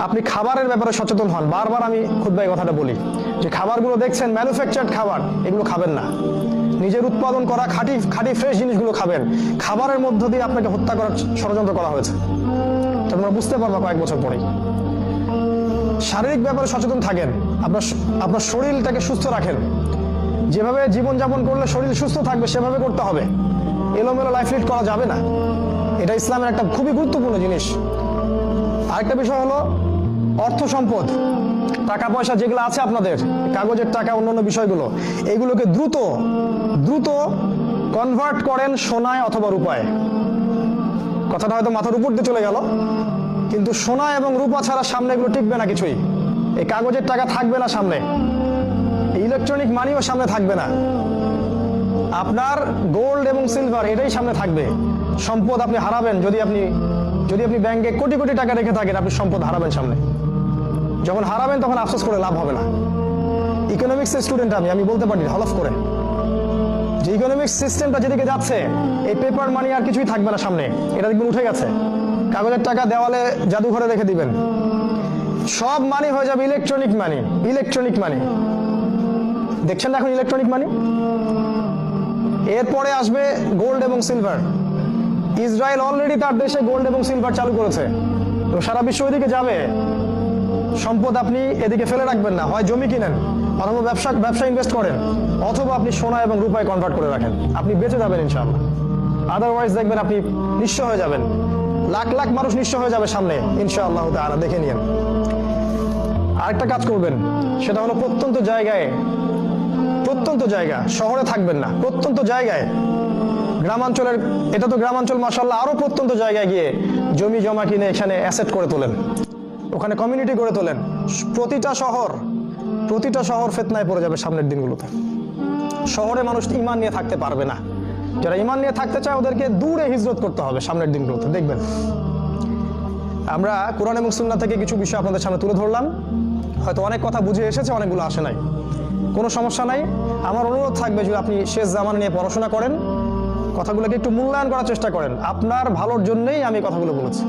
আপনি খাবারের ব্যাপারে সচেতন হন। বারবার আমি খুদ্ কথাটা বলি যে খাবারগুলো দেখছেন ম্যানুফ্যাকচার্ড খাবার, এগুলো খাবেন না। নিজের উৎপাদন করা খাঁটি খাঁটি ফ্রেশ জিনিসগুলো খাবেন। খাবারের মধ্য দিয়ে আপনাকে হত্যা করার ষড়যন্ত্র করা হয়েছে। তোমরা বুঝতে পারবা কয়েক বছর পরেই। শারীরিক ব্যাপারে সচেতন থাকেন। আপনার আপনার শরীরটাকে সুস্থ রাখেন। যেভাবে জীবনযাপন করলে শরীর সুস্থ থাকবে, সেভাবে করতে হবে। এলোমেলো লাইফ লিড করা যাবে না। এটা ইসলামের একটা খুবই গুরুত্বপূর্ণ জিনিস। আরেকটা বিষয় হলো অর্থ সম্পদ। টাকা পয়সা যেগুলো আছে আপনাদের, কাগজের টাকা, অন্যান্য বিষয়গুলো এইগুলোকে দ্রুত দ্রুত কনভার্ট করেন সোনায় অথবা রূপায়। কথাটা হয়তো মাথার উপর দিয়ে চলে গেল, কিন্তু সোনা এবং রূপা ছাড়া সামনে এগুলো টিকবে না কিছুই। এই কাগজের টাকা থাকবে না সামনে। ইলেকট্রনিক মানিও সামনে থাকবে না। আপনার গোল্ড এবং সিলভার এটাই সামনে থাকবে। সম্পদ আপনি হারাবেন যদি আপনি যদি আপনি ব্যাংকে কোটি কোটি টাকা রেখে থাকেন, আপনি সম্পদ হারাবেন সামনে। যখন হারাবেন, তখন আফসোস করে লাভ হবে না। ইকোনমিক্স স্টুডেন্ট আমি আমি বলতে পারি হলফ করে। যে ইকোনমিক্স সিস্টেমটা যেদিকে যাচ্ছে, এই পেপার মানি আর কিছুই থাকবে না সামনে। এটা দেখবেন উঠে গেছে। কাগজের টাকা দেওয়ালে জাদুঘরে রেখে দিবেন। সব মানি হয়ে যাবে ইলেকট্রনিক মানি ইলেকট্রনিক মানি দেখছেন না এখন ইলেকট্রনিক মানি এরপরে আসবে গোল্ড এবং সিলভার ইসরায়েল অলরেডি তার দেশে গোল্ড এবং সিলভার চালু করেছে। তো সারা বিশ্ব ওইদিকে যাবে। সম্পদ আপনি এদিকে ফেলে রাখবেন না। হয় জমি কিনেন, অথবা ব্যবসা ব্যবসা ইনভেস্ট করেন, অথবা আপনি সোনা এবং রূপায় কনভার্ট করে রাখেন। আপনি বেঁচে যাবেন ইনশাআল্লাহ। আদারওয়াইজ দেখবেন আপনি নিঃস্ব হয়ে যাবেন। লাখ লাখ মানুষ নিঃস্ব হয়ে যাবে সামনে, ইনশাআল্লাহ তাআলা। দেখে নিয়েন। আরেকটা কাজ করবেন, সেটা হলো প্রত্যন্ত জায়গায় প্রত্যন্ত জায়গা, শহরে থাকবেন না। প্রত্যন্ত জায়গায় গ্রামাঞ্চলের, এটা তো গ্রামাঞ্চল মাসাল্লাহ আরও প্রত্যন্ত জায়গায় গিয়ে জমি জমা কিনে এখানে অ্যাসেট করে তোলেন। ওখানে কমিউনিটি গড়ে তোলেন। প্রতিটা শহর প্রতিটা শহর ফেতনায় পড়ে যাবে সামনের দিনগুলোতে। শহরে মানুষ ইমান নিয়ে থাকতে পারবে না। যারা ইমান নিয়ে থাকতে চায় ওদেরকে দূরে হিজরত করতে হবে সামনের দিনগুলোতে, দেখবেন। আমরা কোরআন এবং সুন্না থেকে কিছু বিষয় আপনাদের সামনে তুলে ধরলাম। হয়তো অনেক কথা বুঝে এসেছে, অনেকগুলো আসে নাই। কোনো সমস্যা নাই। আমার অনুরোধ থাকবে যদি আপনি শেষ জামান নিয়ে পড়াশোনা করেন কথাগুলোকে একটু মূল্যায়ন করার চেষ্টা করেন। আপনার ভালোর জন্যই আমি কথাগুলো বলেছি।